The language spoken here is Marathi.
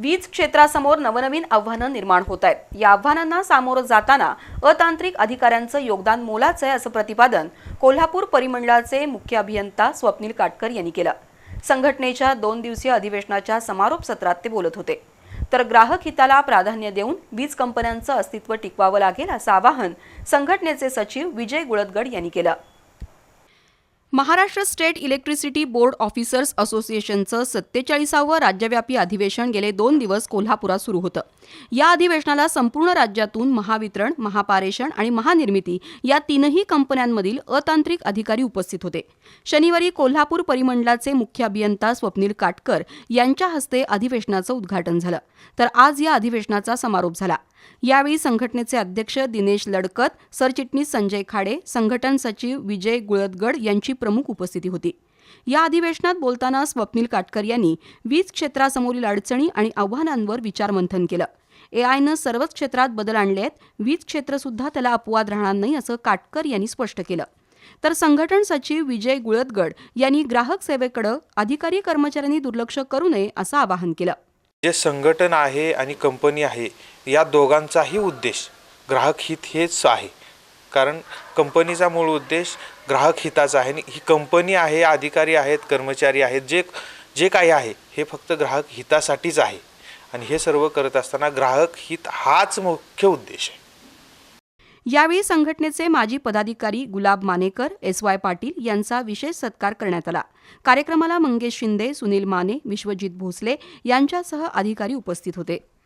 वीज क्षेत्रासमोर नवनवीन आव्हानं निर्माण होत आहेत. या आव्हानांना सामोरं जाताना अतांत्रिक अधिकाऱ्यांचं योगदान मोलाचं आहे असं प्रतिपादन कोल्हापूर परिमंडळाचे मुख्य अभियंता स्वप्नील काटकर यांनी केलं. संघटनेच्या दोन दिवसीय अधिवेशनाच्या समारोप सत्रात ते बोलत होते. तर ग्राहक हिताला प्राधान्य देऊन वीज कंपन्यांचं अस्तित्व टिकवावं लागेल असं आवाहन संघटनेचे सचिव विजय गुळदगड यांनी केलं. Maharashtra state electricity board officers असोसिएशनचं सत्तेचाळीसावं राज्यव्यापी अधिवेशन गेले दोन दिवस कोल्हापुरात सुरू होतं. या अधिवेशनाला संपूर्ण राज्यातून महावितरण महापारेषण आणि महानिर्मिती या तीनही कंपन्यांमधील अतांत्रिक अधिकारी उपस्थित होते. शनिवारी कोल्हापूर परिमंडलाचे मुख्य अभियंता स्वप्नील काटकर यांच्या हस्ते अधिवेशनाचं उद्घाटन झालं. तर आज या अधिवेशनाचा समारोप झाला. यावेळी संघटनेचे अध्यक्ष दिनेश लडकत सरचिटणीस संजय खाडे संघटन सचिव विजय गुळदगड यांची प्रमुख उपस्थिती होती. या अधिवेशनात बोलताना स्वप्नील काटकर यांनी वीज क्षेत्रासमोरील अडचणी आणि आव्हानांवर विचारमंथन केलं. एआयनं सर्वच क्षेत्रात बदल आणले आहेत वीज क्षेत्रसुद्धा त्याला अपवाद राहणार नाही असं काटकर यांनी स्पष्ट केलं. तर संघटन सचिव विजय गुळदगड यांनी ग्राहक सेवेकडं अधिकारी कर्मचाऱ्यांनी दुर्लक्ष करू नये असं आवाहन केलं. जे संघटन आहे आणि कंपनी आहे या दोघांचाही उद्देश ग्राहक हित हेच आहे. कारण कंपनीचा मूळ उद्देश ग्राहक हिताचा आहे आणि ही कंपनी आहे अधिकारी आहेत कर्मचारी आहेत जे जे काही आहे हे फक्त ग्राहक हितासाठीच आहे. आणि हे सर्व करत असताना ग्राहक हित हाच मुख्य उद्देश आहे. यावेळी संघटनेचे माजी पदाधिकारी गुलाब मानेकर एस वाय पाटील यांचा विशेष सत्कार करण्यात आला. कार्यक्रमाला मंगेश शिंदे सुनील माने विश्वजित भोसले यांच्यासह अधिकारी उपस्थित होते.